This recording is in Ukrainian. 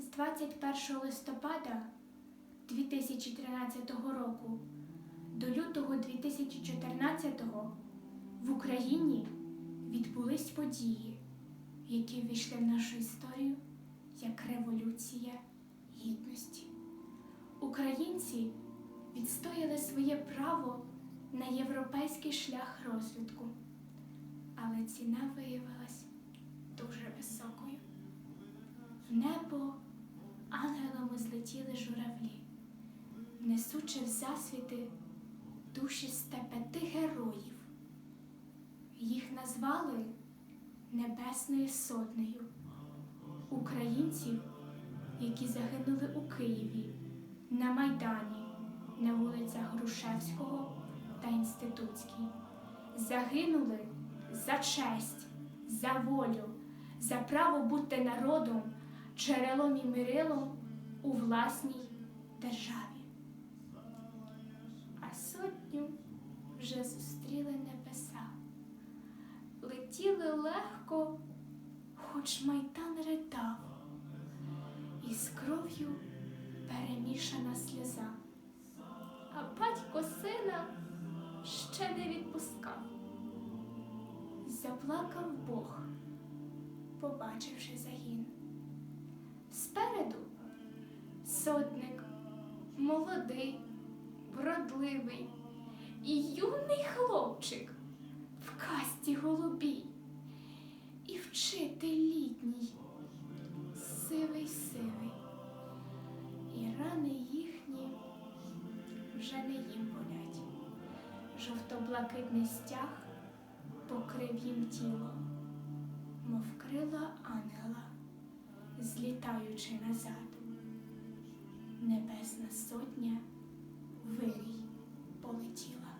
З 21 листопада 2013 року до лютого 2014 в Україні відбулись події, які ввійшли в нашу історію як Революція Гідності. Українці відстояли своє право на європейський шлях розвитку, але ціна виявилась дуже високою. Небо злетіли журавлі, несучи в засвіти душі 105 героїв. Їх назвали Небесною Сотнею, українців, які загинули у Києві, на Майдані, на вулицях Грушевського та Інститутській. Загинули за честь, за волю, за право бути народом, джерелом і мирилом у власній державі. А сотню вже зустріли небеса, летіли легко, хоч майдан ридав, і з кров'ю перемішана сльоза, а батько сина ще не відпускав. Заплакав Бог, побачивши загін. Сотник, молодий, вродливий і юний хлопчик в касті голубій, і вчитель літній, сивий сивий, і рани їхні вже не їм болять. Жовто-блакитний стяг покрив їм тіло, мов крила ангела, злітаючи назад. Небесна сотня вирій полетіла.